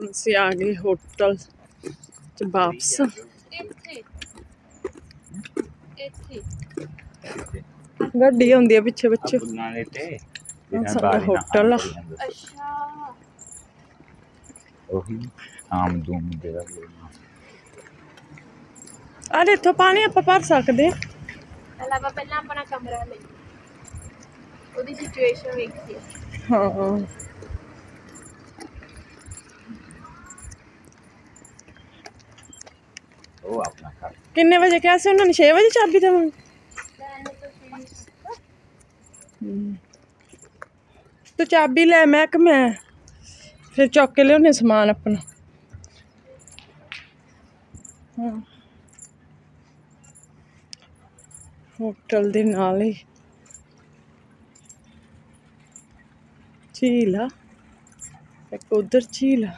ਅਸੀਂ ਆ ਗਏ ਹੋਟਲ ਚ ਵਾਪਸ ਇੱਥੇ ਇੱਥੇ ਗੱਡੀ ਆਉਂਦੀ ਆ ਪਿੱਛੇ ਬੱਚੇ ਨਾਲੇ ਤੇ ਆਹ ਸਾਡਾ ਹੋਟਲ ਆ ਅੱਛਾ ਉਹੀ ਆਮ ਦੂਮ ਦੇ ਦਾ ਅਰੇ ਇੱਥੋਂ ਪਾਣੀ ਆਪਾਂ ਭਰ ਸਕਦੇ ਆ ਪਹਿਲਾਂ ਆਪਾਂ ਪਹਿਲਾਂ ਆਪਣਾ ਕਮਰਾ ਲਈ ਉਹਦੀ ਸਿਚੁਏਸ਼ਨ ਵੇਖੀ ਹਾਂ ਉਹ ਆਪਣਾ ਘਰ। ਕਿੰਨੇ ਵਜੇ ਕਿਹਾ ਸੀ ਉਹਨਾਂ ਨੇ? 6 ਵਜੇ ਚਾਬੀ ਦੇਵਾਂਗੇ ਤੂੰ ਚਾਬੀ ਲੈ, ਮੈਂ ਕਿ ਮੈਂ ਫਿਰ ਚੁੱਕ ਕੇ ਲਿਆਉਣੇ ਸਮਾਨ ਆਪਣਾ। ਹਾਂ। ਹੋਟਲ ਦੇ ਨਾਲ ਹੀ। ਝੀਲ ਆ। ਇੱਕ ਉਧਰ ਝੀਲ ਆ।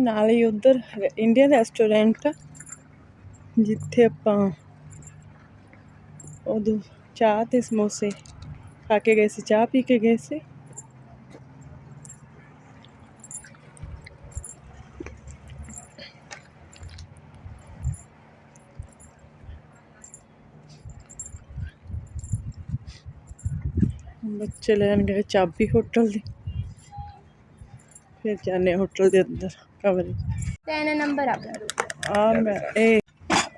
ਨਾਲ ਹੀ ਉਧਰ ਇੰਡੀਅਨ ਰੈਸਟੋਰੈਂਟ ਜਿੱਥੇ ਆਪਾਂ ਉਦੋਂ ਚਾਹ ਤੇ ਸਮੋਸੇ ਖਾ ਕੇ ਗਏ ਸੀ, ਚਾਹ ਪੀ ਕੇ ਗਏ ਸੀ। ਬੱਚੇ ਲੈਣ ਗਏ ਚਾਬੀ ਹੋਟਲ ਦੀ, ਫਿਰ ਜਾਣੇ ਹੋਟਲ ਦੇ ਅੰਦਰ। ਕਮਰੇ ਤਿੰਨ ਨੰਬਰ ਆਪਣਾ ਰੂਮ ਆ ਮੈਂ ਇਹ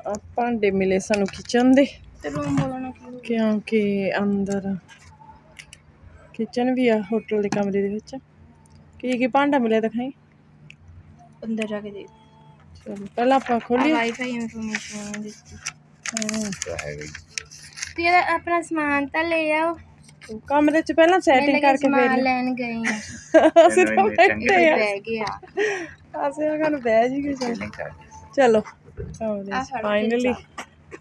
ਆਹ ਭਾਂਡੇ ਮਿਲੇ ਸਾਨੂੰ ਕਿਚਨ ਦੇ। ਤੇ ਰੂਮ ਬੋਲਣਾ ਕੀ? ਕਿਉਂਕਿ ਅੰਦਰ ਕਿਚਨ ਵੀ ਆ ਹੋਟਲ ਦੇ ਕਮਰੇ ਦੇ ਵਿੱਚ। ਕੀ ਕੀ ਭਾਂਡਾ ਮਿਲਿਆ ਦਿਖਾਈ? ਅੰਦਰ ਜਾ ਕੇ ਦੇਖ। ਚਲੋ ਪਹਿਲਾਂ ਆਪਾਂ ਖੋਲੀਏ। ਵਾਈਫਾਈ ਇਨਫੋਰਮੇਸ਼ਨ ਦਿੱਤੀ ਹਾਂ, ਤਾਂ ਇਹਦਾ ਆਪਣਾ ਸਮਾਨ ਤਾਂ ਲੈ ਆਓ। ਕਮਰੇ 'ਚ ਪਹਿਲਾਂ ਸੈਟਿੰਗ ਕਰਕੇ ਸਮਾਨ ਫੇਰ ਲੈਣ ਗਏ ਆ ਇੰਨੇ ਬੈਠੇ ਆ। ਬਹਿ ਗਿਆ। ਅਸੀਂ ਉਹਨਾਂ ਨੂੰ ਬਹਿ ਜੀ ਗਏ ਚਲੋ। ਨਹੀਂ ਕਰ ਚਲੋ ਆਹ ਫੜੋ ਫਾਈਨਲੀ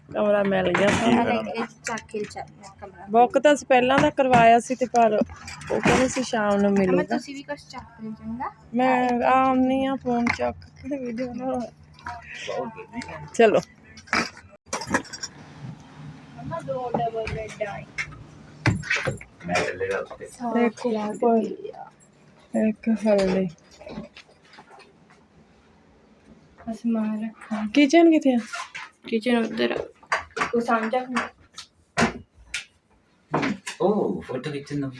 ਕਮਰਾ ਮਿਲ ਗਿਆ ਸਾਨੂੰ ਇਹ ਚੱਕ ਕੇ ਚੱਲ ਕਮਰਾ। ਬੁੱਕ ਤਾਂ ਅਸੀਂ ਪਹਿਲਾਂ ਦਾ ਕਰਵਾਇਆ ਸੀ ਤੇ ਪਰ ਉਹ ਕਹਿੰਦੇ ਸੀ ਸ਼ਾਮ ਨੂੰ ਮੈਂ ਮਿਲੂਗਾ। ਤੁਸੀਂ ਵੀ ਕੁਝ ਚੱਕ ਲੈ ਚੰਗਾ। ਮੈਂ ਆਮ ਨਹੀਂ ਆ ਫੋਨ ਚੱਕ ਕੇ ਵੀਡੀਓ ਬਣਾ ਬਹੁਤ ਨਹੀਂ ਚਲੋ। ਮਮਾ ਦੋ ਡਬਲ ਬੈੱਡ ਆਈ ਮੈਂ ਚੱਲੇਗਾ ਉੱਤੇ ਇੱਕ ਉੱਪਰ ਇੱਕ ਹਲੇ ਅਸਮਾਨ ਰੱਖਾ। ਕਿਚਨ ਕਿੱਥੇ ਆ? ਕਿਚਨ ਉਧਰ ਉਹ ਸਾਂਝਾ ਉਹ ਫੋਟੋ ਖਿੱਚਣ ਨੂੰ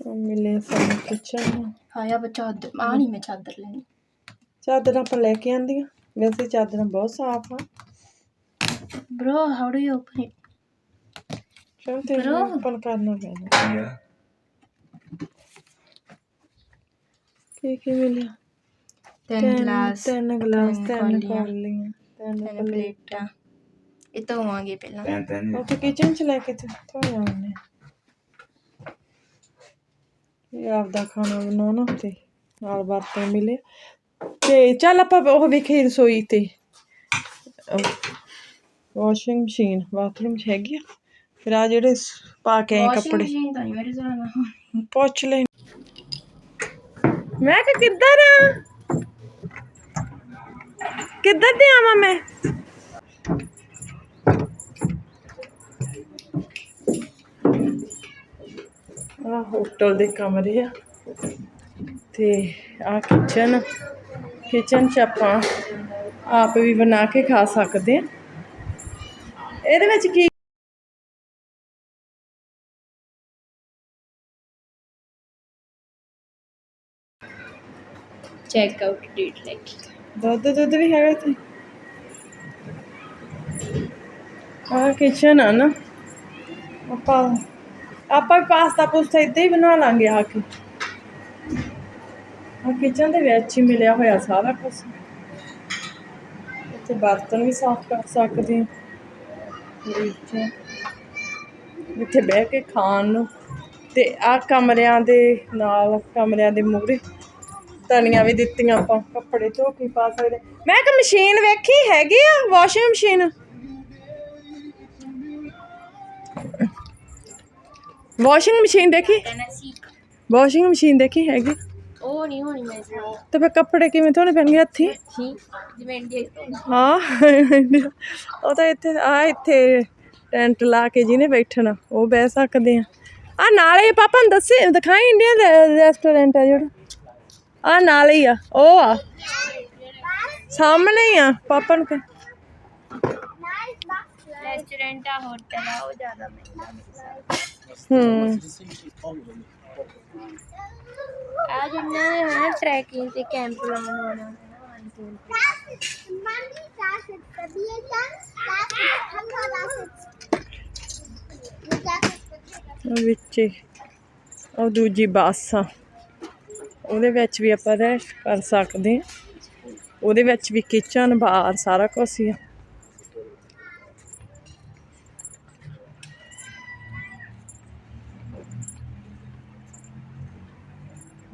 ਉਹ ਮਿਲੇ ਸਾਨੂੰ ਕਿਚਨ ਹਾਇਆ ਬੱਚਾ ਆ ਨਹੀਂ ਮੈਂ ਚਾਦਰ ਲੈਣੀ। ਚਾਦਰਾਂ ਆਪਾਂ ਲੈ ਕੇ ਆਂਦੀਆਂ ਵੈਸੇ ਚਾਦਰਾਂ ਬਹੁਤ ਸਾਫ਼ ਆ। Bro how do you open it ਚਲ ਤੇ Bro. ਓਪਨ ਕਰਨਾ ਪੈਣਾ। ਕੀ ਕੀ ਮਿਲਿਆ? ਤਿੰਨ ਗਲਾਸ ਤਿੰਨ ਗਲਾਸ ਤਿੰਨ ਕੌਲੀਆਂ, ਤਿੰਨ ਪਲੇਟਾਂ। ਇਹ ਧੋਵਾਂਗੇ ਪਹਿਲਾਂ। ਤੈਨ ਤੈਨ। ਉਹ ਕਿਚਨ ਚ ਲੈ ਕੇ ਤੇ ਧੋਇਆ ਉਹਨੇ ਇਹ ਆਪਦਾ ਖਾਣਾ ਬਣਾਉਣਾ ਤੇ ਨਾਲ ਬਰਤਨ ਮਿਲੇ। ਤੇ ਚੱਲ ਆਪਾਂ ਉਹ ਵੇਖੇ ਰਸੋਈ ਤੇ। ਵਾਸ਼ਿੰਗ ਮਸ਼ੀਨ ਬਾਥਰੂਮ ਚ ਹੈਗੀ ਆ। ਫਿਰ ਆ ਜਿਹੜੇ ਪਾ ਕੇ ਆਏ ਵਾਸ਼ਿੰਗ ਕੱਪੜੇ। ਮਸ਼ੀਨ ਤਾਂ ਨਹੀਂ ਮੇਰੇ ਸਾਹਮਣੇ ਪੁੱਛ ਲੈ ਮੈਂ ਕਿ ਕਿੱਧਰ ਆ? ਕਿੱਧਰ ਤੇ ਆਵਾਂ ਮੈਂ? ਆ ਹੋਟਲ ਦੇ ਕਮਰੇ ਆ। ਤੇ ਆ ਕਿਚਨ ਕਿਚਨ ਚ ਆਪਾਂ ਆਪ ਵੀ ਬਣਾ ਕੇ ਖਾ ਸਕਦੇ ਆ। ਇਹਦੇ ਵਿੱਚ ਕੀ ਚੈੱਕ ਆਊਟ ਡੇਟ ਲਾਈਕ ਦੁੱਧ ਦੁੱਧ ਵੀ ਹੈਗਾ ਇੱਥੇ। ਆ ਕਿਚਨ ਆ ਨਾ। ਆਪਾਂ ਆਪਾਂ ਪਾਸਤਾ ਪੁਸਤਾ ਇੱਦਾਂ ਹੀ ਬਣਾ ਲਾਂਗੇ ਆ ਕੇ। ਆ ਕਿਚਨ ਦੇ ਵਿੱਚ ਹੀ ਮਿਲਿਆ ਹੋਇਆ ਸਾਰਾ ਕੁਝ ਇੱਥੇ ਬਰਤਨ ਵੀ ਸਾਫ਼ ਕਰ ਸਕਦੇ ਹਾਂ। ਵਿੱਚ ਇੱਥੇ ਬਹਿ ਕੇ ਖਾਣ ਨੂੰ। ਤੇ ਆ ਕਮਰਿਆਂ ਦੇ ਨਾਲ, ਕਮਰਿਆਂ ਦੇ ਮੂਹਰੇ ਧਨੀਆਂ ਵੀ ਦਿੱਤੀਆਂ ਆਪਾਂ ਕੱਪੜੇ ਧੋ ਕੇ ਪਾ ਸਕਦੇ। ਮੈਂ ਕਿ ਮਸ਼ੀਨ ਵੇਖੀ ਹੈਗੀ ਆ ਵਾਸ਼ਿੰਗ ਮਸ਼ੀਨ? ਵਾਸ਼ਿੰਗ ਮਸ਼ੀਨ ਦੇਖੀ? ਵਾਸ਼ਿੰਗ ਮਸ਼ੀਨ ਦੇਖੀ ਹੈਗੀ? ਉਹ ਨਹੀਂ ਹੋਣੀ ਮੈਂ ਤੇ ਫਿਰ ਕੱਪੜੇ ਕਿਵੇਂ ਧੋਣੇ ਪੈਣਗੇ ਹੱਥੀਂ? ਠੀਕ ਜਿਵੇਂ ਇੰਡੀਆ ਤੋਂ ਹਾਂ ਉਹ ਤਾਂ ਇੱਥੇ ਆ ਇੱਥੇ ਟੈਂਟ ਲਾ ਕੇ ਜਿਹਨੇ ਬੈਠਣਾ ਉਹ ਬਹਿ ਸਕਦੇ ਆ। ਆ ਨਾਲੇ ਪਾਪਾ ਨੂੰ ਦੱਸੇ ਦਿਖਾਈ ਇੰਡੀਆ ਦਾ ਰੈਸਟੋਰੈਂਟ ਆ ਜਿਹੜਾ। ਆ ਨਾਲੇ ਹੀ ਆ ਉਹ ਆ। ਸਾਹਮਣੇ ਹੀ ਆ ਪਾਪਾ ਨੂੰ ਰੈਸਟੋਰੈਂਟ ਆ ਹੋਟਲ ਆ ਉਹ ਜ਼ਿਆਦਾ ਮਹਿੰਗਾ ਹੂੰ। ਆ ਜਿੰਨਾ ਹੈ ਟਰੈਕਿੰਗ ਤੇ ਕੈਂਪ ਲਾਉਣ ਵਾਲਾ। ਵਿੱਚ ਉਹ ਦੂਜੀ ਬੱਸ ਆ। ਉਹਦੇ ਵਿੱਚ ਵੀ ਆਪਾਂ ਰਹਿ ਕਰ ਸਕਦੇ ਹਾਂ। ਉਹਦੇ ਵਿੱਚ ਵੀ ਕਿਚਨ ਬਾਹਰ ਸਾਰਾ ਕੁਝ ਹੀ ਆ।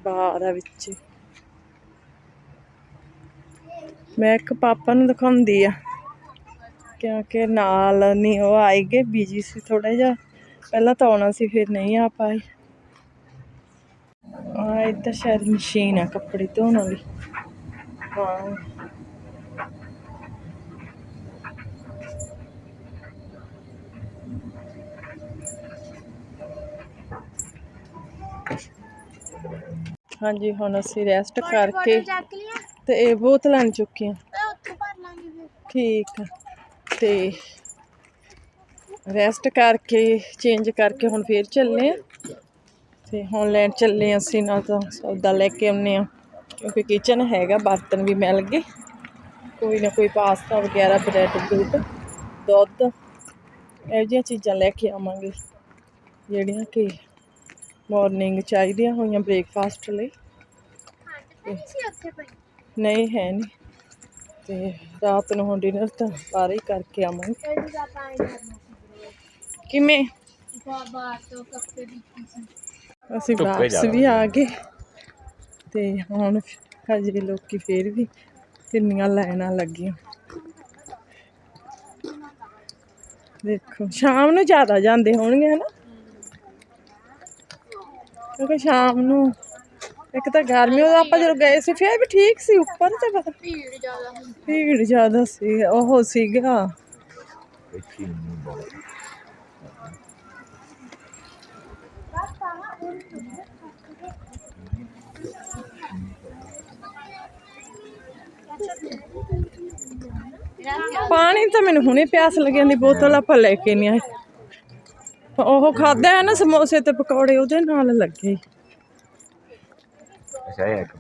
ਬਾਹਰ ਆ ਵਿੱਚ। ਹੀ। ਮੈਂ ਇੱਕ ਪਾਪਾ ਨੂੰ ਦਿਖਾਉਂਦੀ ਆ, ਕਿਉਂਕਿ ਨਾਲ ਨਹੀਂ ਉਹ ਆਏਗੇ ਬਿਜ਼ੀ ਸੀ ਥੋੜਾ ਜਿਹਾ। ਪਹਿਲਾਂ ਤਾਂ ਆਉਣਾ ਸੀ, ਫਿਰ ਨਹੀਂ ਆ ਪਾਏ। ਆ ਇੱਧਰ ਸ਼ਾਇਦ ਮਸ਼ੀਨ ਆ ਕੱਪੜੇ ਧੋਣ ਵਾਲੀ। ਹਾਂ। ਹਾਂਜੀ ਹੁਣ ਅਸੀਂ ਰੈਸਟ ਕਰਕੇ ਤੇ ਇਹ ਬੋਤਲਾਂ ਨਹੀਂ ਚੁੱਕੀਆਂ। ਫਿਰ। ਠੀਕ ਆ। ਤੇ ਰੈਸਟ ਕਰਕੇ ਚੇਂਜ ਕਰਕੇ ਹੁਣ ਫੇਰ ਚੱਲੇ ਆ। ਤੇ ਹੁਣ ਲੈਣ ਚੱਲੇ ਅਸੀਂ ਨਾਲ ਤਾਂ ਸੌਦਾ ਲੈ ਕੇ ਆਉਨੇ ਆ ਕਿਉਂਕਿ ਕਿਚਨ ਹੈਗਾ ਬਰਤਨ ਵੀ ਮਿਲ ਗਏ। ਕੋਈ ਨਾ ਕੋਈ ਪਾਸਤਾ ਵਗੈਰਾ ਬ੍ਰੈਡ ਬਰੂਡ ਦੁੱਧ ਇਹੋ ਜਿਹੀਆਂ ਚੀਜ਼ਾਂ ਲੈ ਕੇ ਆਵਾਂਗੇ। ਜਿਹੜੀਆਂ ਕਿ ਮਾਰਨਿੰਗ ਚਾਹੀਦੀਆਂ ਹੋਈਆਂ ਬ੍ਰੇਕਫਾਸਟ ਲਈ। ਨਹੀਂ ਹੈ ਨਹੀਂ। ਤੇ ਰਾਤ ਨੂੰ ਹੁਣ ਡਿਨਰ ਤਾਂ ਬਾਹਰ ਹੀ ਕਰਕੇ ਆਵਾਂਗੇ। ਕਿਵੇਂ? ਬਾਬਾ ਤੋਂ ਕੱਪੜੇ ਦਿੱਤੀ ਸੀ। ਅਸੀਂ ਵਾਪਸ ਵੀ ਆ ਗਏ ਤੇ ਹੁਣ ਹਜੇ ਲੋਕੀ ਫੇਰ ਵੀ ਕਿੰਨੀਆਂ ਲਾਈਨਾਂ ਲੱਗੀਆਂ। ਦੇਖੋ ਸ਼ਾਮ ਨੂੰ ਜ਼ਿਆਦਾ ਜਾਂਦੇ ਹੋਣਗੇ ਹਨਾ? ਕਿਉਂਕਿ ਸ਼ਾਮ ਨੂੰ ਇੱਕ ਤਾਂ ਗਰਮੀ ਉਹ ਆਪਾਂ ਜਦੋਂ ਗਏ ਸੀ ਫੇਰ ਵੀ ਠੀਕ ਸੀ ਉੱਪਰ ਤੇ ਪਤਾ ਭੀੜ ਜ਼ਿਆਦਾ ਹੁੰਦੀ। ਭੀੜ ਜ਼ਿਆਦਾ ਸੀ ਉਹ ਸੀਗਾ। ਪਾਣੀ ਤਾਂ ਮੈਨੂੰ ਹੁਣੇ ਪਿਆਸ ਲੱਗੀ ਜਾਂਦੀ ਬੋਤਲ ਆਪਾਂ ਲੈ ਕੇ ਨਹੀਂ ਆਏ। ਉਹ ਖਾਦਾ ਹੈ ਨਾ ਸਮੋਸੇ ਤੇ ਪਕੌੜੇ ਉਹਦੇ ਨਾਲ ਲੱਗੇ। ਅੱਛਾ ਇਹ ਇੱਕ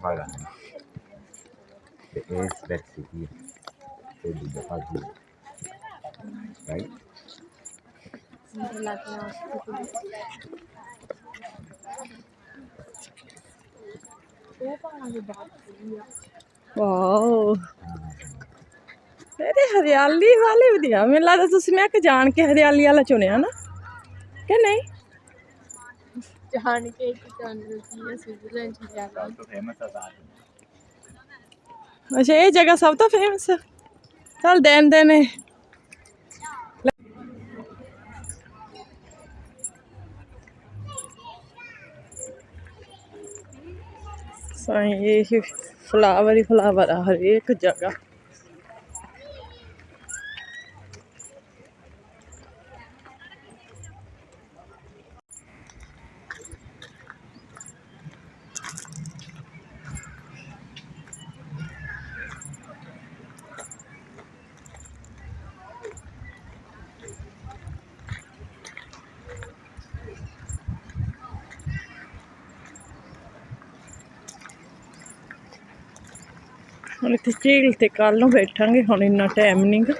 ਤੇ ਇਹ ਸਪੈਕ ਸੀ ਤੇ ਦੂਜਾ ਭਾਗ ਰਾਈਟ ਵਾਓ ਇਹਦੇ ਹਰਿਆਲੀ ਵਾਲੇ ਵਧੀਆ। ਮੈਨੂੰ ਲੱਗਦਾ ਤੁਸੀਂ ਮੈਂ ਕਿ ਜਾਣ ਕੇ ਹਰਿਆਲੀ ਵਾਲਾ ਚੁਣਿਆ ਨਾ। ਕਿ ਨਹੀਂ? ਜਾਣ ਕੇ ਸਵਿਟਜ਼ਰਲੈਂਡ ਚ ਅੱਛਾ ਇਹ ਜਗ੍ਹਾ ਸਭ ਤੋਂ ਫੇਮਸ ਚੱਲ ਦੇਣ ਦੇ ਨੇ ਇਹ ਫਲਾਵਰ ਹੀ ਫਲਾਵਰ ਆ ਹਰੇਕ ਜਗ੍ਹਾ। ਹੁਣ ਇੱਥੇ ਝੀਲ ਤੇ ਕੱਲ ਨੂੰ ਬੈਠਾਂਗੇ, ਹੁਣ ਇੰਨਾ ਟਾਈਮ ਨਹੀਂ ਗਾ।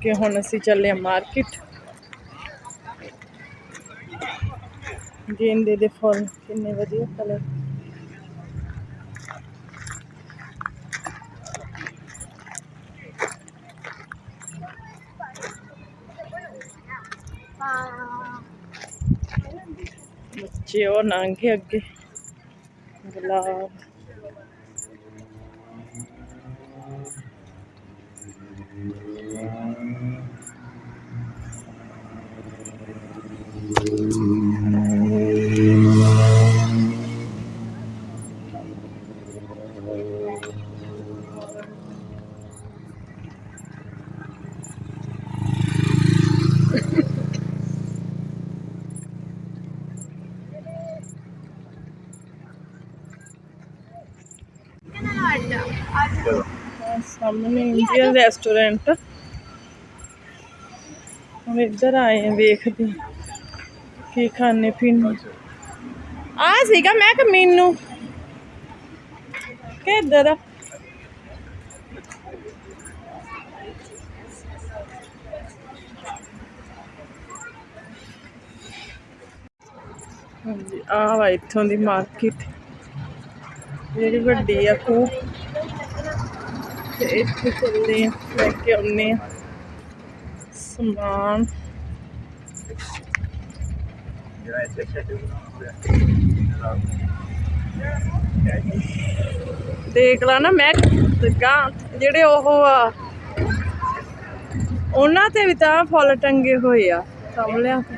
ਕਿ ਹੁਣ ਅਸੀਂ ਚੱਲੇ ਆ ਮਾਰਕੀਟ ਗੇਂਦੇ ਦੇ ਫੁੱਲ, ਕਿੰਨੇ ਵਧੀਆ ਕਲਰ ਬੱਚੇ ਉਹ ਲੰਘੇ ਅੱਗੇ। ਗੁਲਾਬ। ਸਾਹਮਣੇ ਇੰਡੀਅਨ ਰੈਸਟੋਰੈਂਟ। ਹੁਣ ਇੱਧਰ ਆਏ ਆ, ਵੇਖਦੇ ਕੀ ਖਾਣੇ ਪੀਣੇ। ਆ ਸੀਗਾ ਮੈਂ ਕਿ ਮੈਨੂੰ? ਕਿ ਆ? ਆ ਵਾ ਇੱਥੋਂ ਦੀ ਮਾਰਕੀਟ ਜਿਹੜੀ ਵੱਡੀ ਆ, ਖੂਹ। ਤੇ ਇੱਥੇ ਚੱਲਦੇ ਆ ਲੈ ਕੇ ਆਉਂਦੇ ਆ ਸਮਾਨ। ਦੇਖ ਲਾ ਨਾ, ਮੈਂ ਗਾਂ ਜਿਹੜੇ ਉਹ ਆ, ਉਹਨਾਂ ਤੇ ਵੀ ਤਾਂ ਫੁੱਲ ਟੰਗੇ ਹੋਏ ਆ ਕਮਲਿਆਂ ਤੇ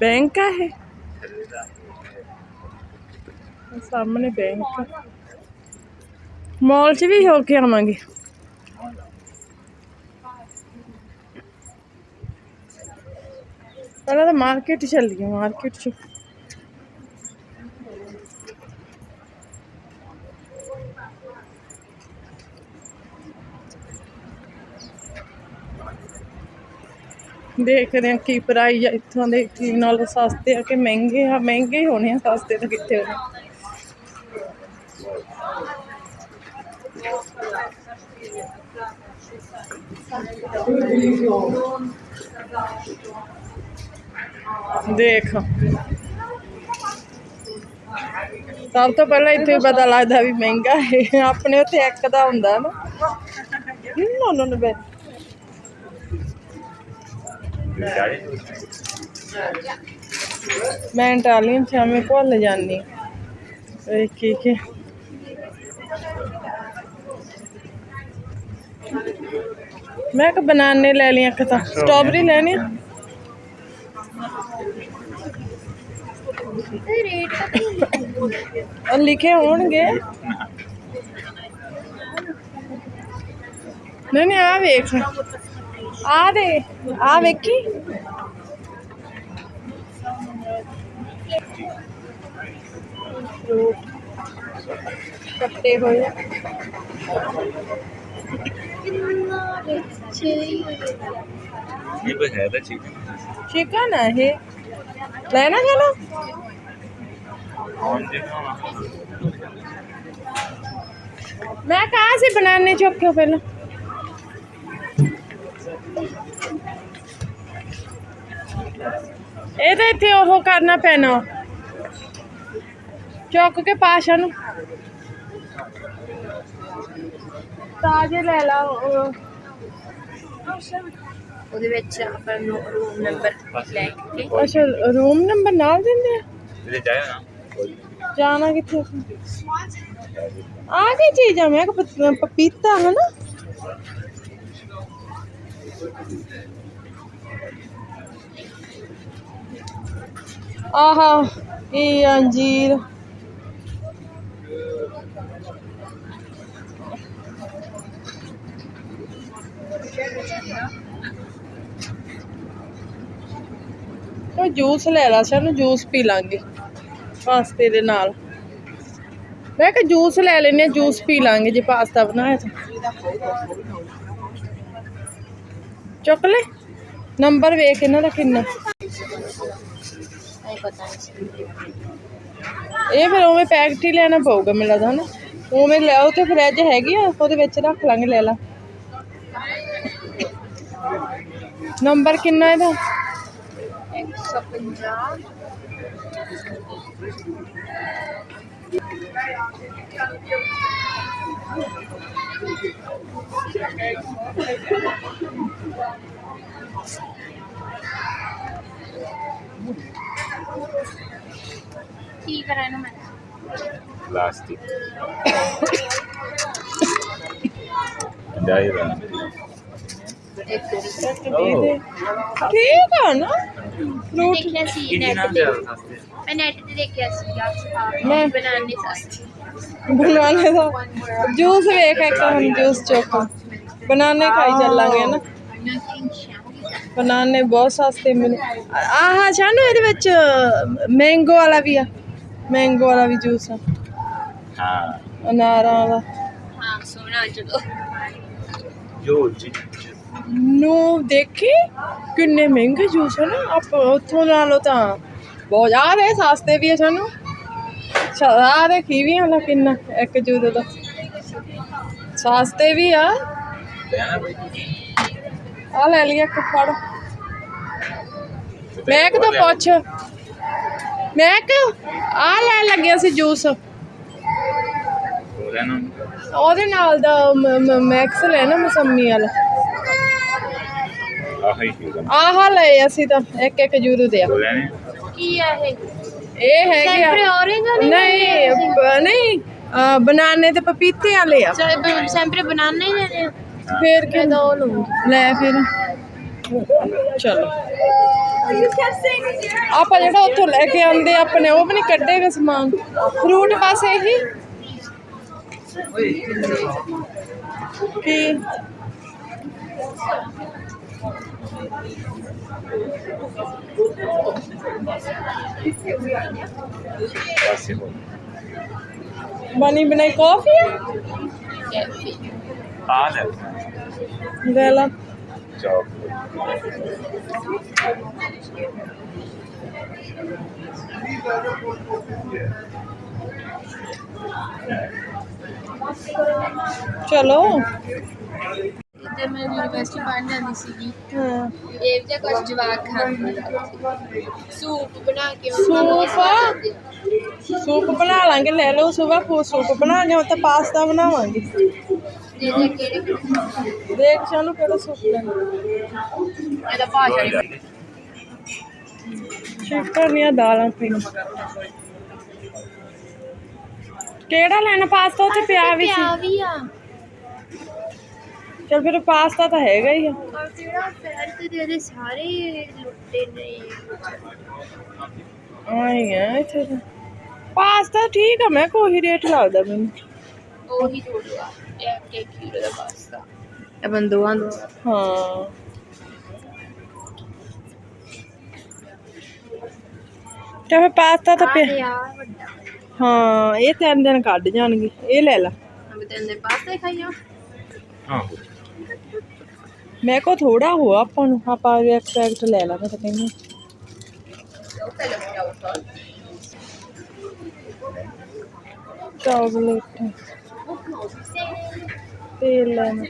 ਬੈਂਕ ਆ ਸਾਹਮਣੇ ਬੈਂਕ ਆ। ਮਾਲ 'ਚ ਵੀ ਹੋ ਕੇ ਆਵਾਂਗੇ। ਪਹਿਲਾਂ ਤਾਂ ਮਾਰਕੀਟ ਚੱਲੀਏ, ਮਾਰਕੀਟ 'ਚ। ਦੇਖਦੇ ਆ ਕੀ ਪ੍ਰਾਈਸ ਆ, ਇੱਥੋਂ ਦੇ ਕੀ ਨਾਲ ਸਸਤੇ ਆ ਕਿ ਮਹਿੰਗੇ ਆ, ਮਹਿੰਗੇ ਹੋਣੇ ਆ, ਸਸਤੇ ਤਾਂ ਕਿੱਥੇ ਹੋਣੇ? ਦੇਖ। ਸਭ ਤੋਂ ਪਹਿਲਾਂ ਇੱਥੇ ਹੀ ਪਤਾ ਲੱਗਦਾ ਵੀ ਮਹਿੰਗਾ ਹੈ, ਆਪਣੇ ਉੱਥੇ ਇੱਕ ਦਾ ਹੁੰਦਾ ਨਾ, ਨੋ ਨੋ, ਬੈ ਮੈਂ ਚ ਮੈਂ ਭੁੱਲ ਜਾਂਦੀ। ਇਹ ਕੀ ਕੀ। ਮੈਂ ਕਿ ਬਨਾਨੇ ਲੈ ਲਈਆਂ ਇੱਕ ਤਾਂ। ਸਟ੍ਰਾਬੇਰੀ ਲੈਣੀ ਆ? ਤੇ ਲਿਖੇ ਹੋਣਗੇ। ਨਹੀਂ ਨਹੀਂ आ व्यक्ति कट्टे हुए। ये बस है चिकन। चिकन है लेना चलो। मैं कहाँ से बनाने चौके पहले? ਇਹ ਤਾਂ ਇੱਥੇ ਉਹ ਕਰਨਾ ਪੈਣਾ। ਚੁੱਕ ਕੇ ਪਾਸ਼ਾ ਨੂੰ। ਤਾਜੇ ਲੈ ਲਾ ਉਹਦੇ ਵਿੱਚ ਆਪਾਂ ਨੂੰ ਰੂਮ ਨੰਬਰ ਲੈ ਕੇ। ਅੱਛਾ ਰੂਮ ਨੰਬਰ ਨਾਲ ਦਿੰਦੇ ਆ? ਇਹਦੇ ਜਾਣਾ ਜਾਣਾ ਕਿੱਥੇ? ਆ ਕੀ ਚੀਜ਼ ਆ ਮੈਂ ਪਪੀਤਾ ਹੈ ਨਾ ਆਹਾ ਇਹ ਅੰਜੀਰ ਉਹ ਜੂਸ ਲੈ ਲਾ ਸਾਨੂੰ ਜੂਸ ਪੀ ਲਾਂਗੇ, ਪਾਸਤੇ ਦੇ ਨਾਲ। ਮੈਂ ਕਿਹਾ ਜੂਸ ਲੈ ਲੈਨੇ ਆ ਜੂਸ ਪੀ ਲਾਂਗੇ ਜੇ ਪਾਸਤਾ ਬਣਾਇਆ ਤਾਂ। ਚੁੱਕ ਲੈ। ਨੰਬਰ ਵੇਖ ਇਹਨਾਂ ਦਾ ਕਿੰਨਾ। ਇਹ ਫਿਰ ਉਵੇਂ ਪੈਕਟ ਹੀ ਲੈਣਾ ਪਊਗਾ ਮੈਨੂੰ ਲੱਗਦਾ ਹਨਾ। ਉਵੇਂ ਲਿਆਓ ਤੇ ਫਰਿੱਜ ਹੈਗੀ ਆ, ਉਹਦੇ ਵਿੱਚ ਰੱਖ ਲਾਂਗੇ, ਲੈ ਲਾ। ਨੰਬਰ ਕਿੰਨਾ ਇਹਦਾ? 150 ਕੀ ਕਰਾਂ ਇਹਨੂੰ ਮੈਂ? Plastic. Dahil ah. Oh. ਠੀਕ ਆ ਨਾ? ਮੈਂ ਫਰੂਟ ਦੇਖਿਆ ਸੀ ਨੈਟ ਤੇ। ਮੈਂ ਨੈਟ ਤੇ ਦੇਖਿਆ ਸੀ ਮੈਂ ਮੈਂ- ਬਣਾਉਣੀ ਸੀ ਬਣਾਣੇ ਦਾ। ਜੂਸ ਵੇਖ ਇੱਕ ਹੁਣ ਜੂਸ ਚੁੱਕ ਬਨਾਨੇ ਖਾਈ ਚੱਲਾਂਗੇ ਨਾ? ਬਨਾਨੇ ਬਹੁਤ ਸਸਤੇ ਮਿਲੇ ਆਹ ਸਾਨੂੰ ਇਹਦੇ ਵਿੱਚ ਮੈਂਗੋ ਵਾਲਾ ਵੀ ਆ। ਮੈਂਗੋ ਵਾਲਾ ਵੀ ਜੂਸ ਆ। ਹਾਂ। ਅਨਾਰਾਂ ਵਾਲਾ। ਹਾਂ ਸੋਹਣਾ ਚਲੋ ਜੋ ਜੀ। ਨੂੰ ਦੇਖੀ? ਕਿੰਨੇ ਮਹਿੰਗੇ ਜੂਸ ਹਨ ਆਪਾਂ ਉੱਥੋਂ ਨਾਲੋਂ ਤਾਂ ਬਹੁਤ ਜ਼ਿਆਦਾ ਸਸਤੇ ਵੀ ਆ ਸਾਨੂੰ। ਆ ਦੇ ਕੀਵੀਆਂ ਦਾ ਕਿੰਨਾ ਇੱਕ ਜੂਸ ਦਾ। ਸਸਤੇ ਵੀ ਆ। ਲੈਣਾ ਬਈ ਆ ਲੈ ਲਿਆ ਇੱਕ ਫੜ। ਮੈਂ ਕਿ ਤਾਂ ਪੁੱਛ? ਮੈਂ ਕਿ ਆ ਲੈ ਲੱਗਿਆ ਸੀ ਜੂਸ। ਉਹ ਲੈਣਾ ਉਹਦੇ ਨਾਲ ਦਾ ਮੈਕਸ ਲੈ ਨਾ ਮਸੰਮੀ ਵਾਲਾ। ਆਹ ਆਹ ਲਏ ਅਸੀਂ ਤਾਂ ਇੱਕ ਇੱਕ ਜੂਰੂ ਦੇ ਆ। ਲੈਣੇ ਕੀ ਆ ਇਹ? ਇਹ ਹੈਗੇ ਸੈਂਪਰੇ ਵਾਲੇ ਨਹੀਂ ਨਹੀਂ ਬਨਾਨੇ ਤੇ ਪਪੀਤੇ ਵਾਲੇ ਆ। ਸੈਂਪਰੇ ਬਨਾਨਾ ਹੀ ਲੈਣੇ ਆ। ਫੇਰ ਕਿ ਦੋ ਲੂੰਗੀ ਲੈ ਫਿਰ। ਚਲੋ। ਆਪਾਂ ਜਿਹੜਾ ਉੱਥੋਂ ਲੈ ਕੇ ਆਂਦੇ ਆਪਣੇ ਉਹ ਵੀ ਨਹੀਂ ਕੱਢੇਗਾ ਸਮਾਨ। ਫਰੂਟ ਬਸ ਇਹੀ। ਕੀ? ਹੋ ਬਣੀ ਬਣਾਈ ਕਾਫੀ ਆ? ਆ ਲੈ। ਲੈ ਲਾ। ਚੌਕ ਚਲੋ। ਇੱਧਰ ਮੈਂ ਯੂਨੀਵਰਸਿਟੀ ਪੜ੍ਹਨ ਜਾਂਦੀ ਸੀਗੀ। ਹਾਂ ਇਹ ਜਿਹਾ ਕੁਝ ਜਵਾਕ ਖਾਂਦੇ ਸੂਪ ਬਣਾ ਕੇ ਸੂਪ? ਸੂਪ ਬਣਾ ਲਾਂਗੇ ਲੈ ਲਓ ਸੁਬਾ ਕੋ ਸੂਪ ਬਣਾ ਲਿਓ ਤਾਂ ਪਾਸਤਾ ਬਣਾਵਾਂਗੇ। ਦੇ ਦੇ ਕਿਹੜੇ ਦੇਖ ਸਾਨੂੰ ਕਿਹੜਾ ਸੂਪ ਲੈਣਾ। ਇਹਦਾ ਭਾਸ਼ਾ ਨਹੀਂ ਚੈੱਕ ਕਰਨੀਆਂ ਦਾਲਾਂ ਪਈਆਂ ਕਿਹੜਾ ਲੈਣਾ ਪਾਸਤਾ? ਉੱਥੇ ਪਿਆ ਵੀ ਸੀ। ਪਿਆ ਵੀ ਆ। ਚਲ ਫਿਰ ਪਾਸਤਾ ਤਾਂ ਹੈਗਾ ਹੀ ਆ। ਔਰ ਜਿਹੜਾ ਤੇ ਦੇ ਦੇ ਸਾਰੇ ਲੁੱਟੇ ਨੇ ਆਈ ਆ ਇੱਥੇ ਤਾਂ। ਪਾਸਤਾ ਠੀਕ ਆ ਮੈਂ ਕੋਈ ਰੇਟ ਲੱਗਦਾ ਮੈਨੂੰ। ਉਹੀ ਥੋੜਾ ਇੱਕ ਇੱਕ ਕਿਲੋ ਦਾ ਪਾਸਤਾ। ਇਹ ਬੰਦੋਆਂ ਦੋ। ਹਾਂ। ਤੇ ਫਿਰ ਪਾਸਤਾ ਤਾਂ ਪਿਆ। ਵੱਡਾ। ਹਾਂ ਇਹ ਤਿੰਨ ਦਿਨ ਕੱਢ ਜਾਣਗੇ। ਇਹ ਲੈ ਲਾ। ਅਬ ਤੈਨੂੰ ਪਾਸਤਾ ਖਾਈਓ ਆਹੋ। ਮੈਂ ਕੋ ਥੋੜਾ ਹੋ ਆਪਾਂ ਨੂੰ ਆਪਾਂ ਇੱਕ ਪੈਕਟ ਲੈ ਲਾ ਮੈਂ ਤਾਂ ਕਹਿੰਦੀ ਚਾਕਲੇਟ ਤੇਲ ਲੈਣਾ।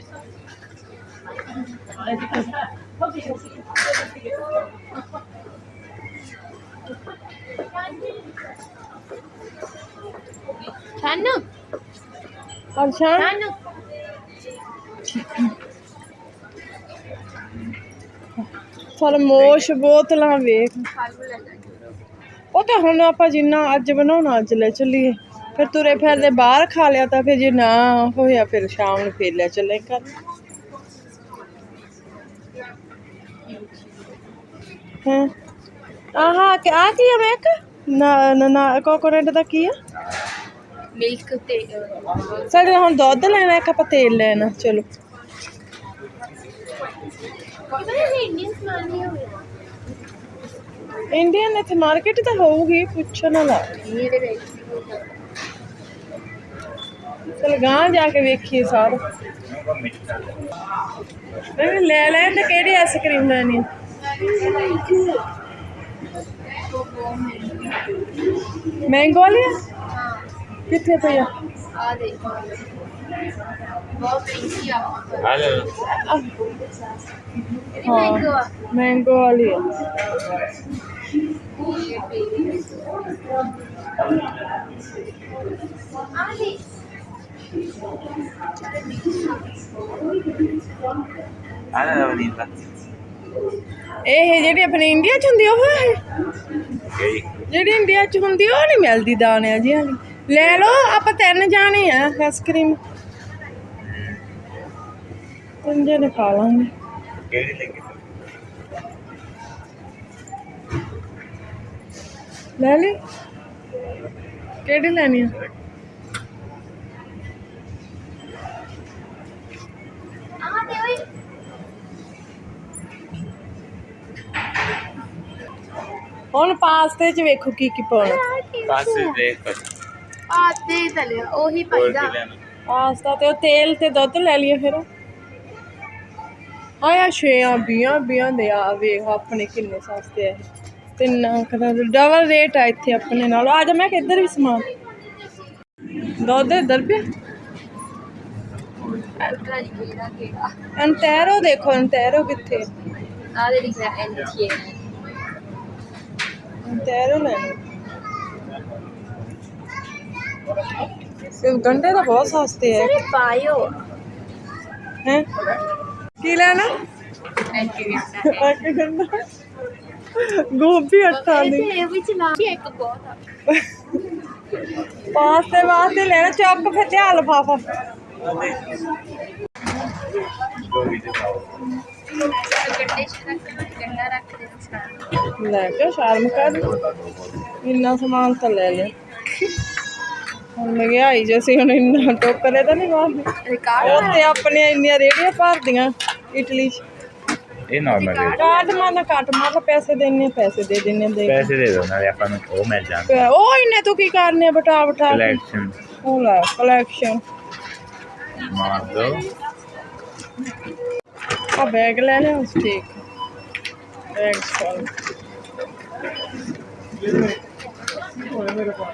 ਛਾਨੂ। ਅੱਛਾ ਛਾਨੂ। ਫਰਮੋਸ਼ ਬੋਤਲਾਂ ਵੇਖ। ਉਹ ਤਾਂ ਹੁਣ ਆਪਾਂ ਜਿੰਨਾ ਅੱਜ ਬਣਾਉਣਾ ਅੱਜ ਲੈ ਚੱਲੀਏ। ਫਿਰ ਤੁਰੇ ਫਿਰਦੇ ਬਾਹਰ ਖਾ ਲਿਆ ਤਾਂ ਫਿਰ ਜੇ ਨਾ ਹੋਇਆ ਫਿਰ ਸ਼ਾਮ ਨੂੰ ਫੇਰ ਲੈ ਚੱਲੇ ਕਰ ਹਾਂ? ਆਹਾ ਕਿ ਆ ਕੀ ਹੈ ਮੈਕ ਨਾ ਨਾ- ਨਾ ਕੋਕੋਨਟ ਦਾ ਕੀ ਆ? ਮਿਲਕ ਤੇ ਸਾਡੇ ਹੁਣ ਦੁੱਧ ਲੈਣਾ ਇੱਕ ਆਪਾਂ ਤੇਲ ਲੈਣਾ ਚਲੋ। ਇੰਡੀਅਨ ਇੱਥੇ ਮਾਰਕੀਟ ਤਾਂ ਹੋਊਗੀ ਪੁੱਛਣ ਵਾਲਾ ਚਲ ਗਾਂ ਜਾ ਕੇ ਵੇਖੀਏ ਸਾਰਾ। ਨਹੀਂ ਲੈ ਲੈ ਤੇ ਕਿਹੜੀ ਆਈਸਕ੍ਰੀਮ ਲੈਣੀ? ਮੈਂਗੋ ਵਾਲੀ ਕਿੱਥੇ ਪਈ ਆ? ਆ ਦੇ ਆ ਲੈ ਵਨੀਲਾ ਇਹ ਜਿਹੜੀ ਆਪਣੇ ਇੰਡੀਆ ਚ ਹੁੰਦੀ ਉਹ ਹੈ? ਜਿਹੜੀ ਇੰਡੀਆ ਚ ਹੁੰਦੀ ਉਹ ਨਹੀਂ ਮਿਲਦੀ ਦਾਣਿਆਂ ਜੀ ਲੈ ਲਓ ਆਪਾਂ ਤਿੰਨ ਜਾਣੇ ਆ ਆਈਸਕ੍ਰੀਮ ਤਿੰਨ ਜਣੇ ਖਾ ਲਾਂਗੇ ਕਿਹੜੀ ਲੱਗੀ? ਲੈ ਲਈ। ਕਿਹੜੀ ਲੈਣੀ ਆ? ਹੁਣ ਪਾਸਤੇ 'ਚ ਵੇਖੋ ਕੀ ਕੀ ਪਾਉਣਾ। ਪਾਸੇ ਦੇਖ ਕਰ ਆ ਤੇ ਤਲਿਆ ਉਹੀ ਹੋਰ ਪਾਈਦਾ ਲੈਣਾ? ਪਾਸਤਾ ਤੇ ਉਹ ਤੇਲ ਤੇ ਦੁੱਧ ਲੈ ਲਈਏ ਫਿਰ। ਆਇਆ ਛੇਆਂ ਬੀਆਂ ਬੀਆਂ ਦੇ ਆ ਵੇਖ ਆਪਣੇ ਕਿੰਨੇ ਸਸਤੇ ਆ ਇਹ। ਤਿੰਨਾਂ ਕਦਾ ਡਬਲ ਰੇਟ ਆ ਇੱਥੇ ਆਪਣੇ ਨਾਲ। ਆ ਜਾ ਮੈਂ ਕਿੱਧਰ ਵੀ ਸਮਾਨ। ਦੁੱਧ ਇੱਧਰ ਪਿਆ। ਅੰਟੈਰੋ ਦੇਖੋ ਅੰਟੈਰੋ ਕਿੱਥੇ? ਆ ਦੇ ਲਿਖਿਆ ਐਨ ਕੇ ਅੰਟੈਰੋ ਲੈਣਾ ਸਿਰ ਗੰਡੇ ਤਾਂ ਬਹੁਤ ਸਸਤੇ ਹੈ ਪਾਇਓ। ਹੈ? ਕੀ ਲੈਣਾ? ਗੋਭੀ ਅੱਠਾਂ ਦੀ। ਇਹ ਵਿੱਚ ਨਾ ਇੱਕ ਬਹੁਤ ਆ। ਪਾਸਤੇ ਵਾਸਤੇ ਲੈਣਾ ਫਿਰ ਤੇ ਲਫਾਫਾ। ਲੈ ਕੇ ਸ਼ਰਮ ਕਰ। ਇੰਨਾ ਸਮਾਨ ਤਾਂ ਲੈ ਲਿਆ। ਹੁਣ ਮਹਿੰਗਾਈ ਜੈਸੀ ਹੁਣ ਇੰਨਾ ਟੋਕਰੇ ਤਾਂ ਨਹੀਂ ਬਾਹਰ ਰਿਕਾਰਡ ਤੇ ਆਪਣੀਆਂ ਇੰਨੀਆਂ ਰੇੜੀਆਂ ਭਰਦੀਆਂ। ਇਟਲੀ ਚ। ਇਹ ਨਾਰਮਲ ਰੇਟ ਕਾਟ ਮਾਨਾ ਕਾਟ ਮਾਰ ਪੈਸੇ ਦੇਣੇ ਪੈਸੇ ਦੇ ਦਿੰਨੇ ਦੇ ਪੈਸੇ ਦੇ ਦੋ ਨਾਲੇ ਆਪਾਂ ਨੂੰ ਉਹ ਮਿਲ ਜਾਣ ਉਹ ਇੰਨੇ ਤੂੰ ਕੀ ਕਰਨੇ ਬਟਾ ਬਟਾ? ਕਲੈਕਸ਼ਨ ਉਹ ਲੈ ਕਲੈਕਸ਼ਨ ਮਾਰ ਦੋ ਆ ਬੈਗ ਲੈ ਲਿਆ ਸਟੇਕ ਬੈਗ ਸਟਾਲ ਹੋਏ ਮੇਰੇ ਕੋਲ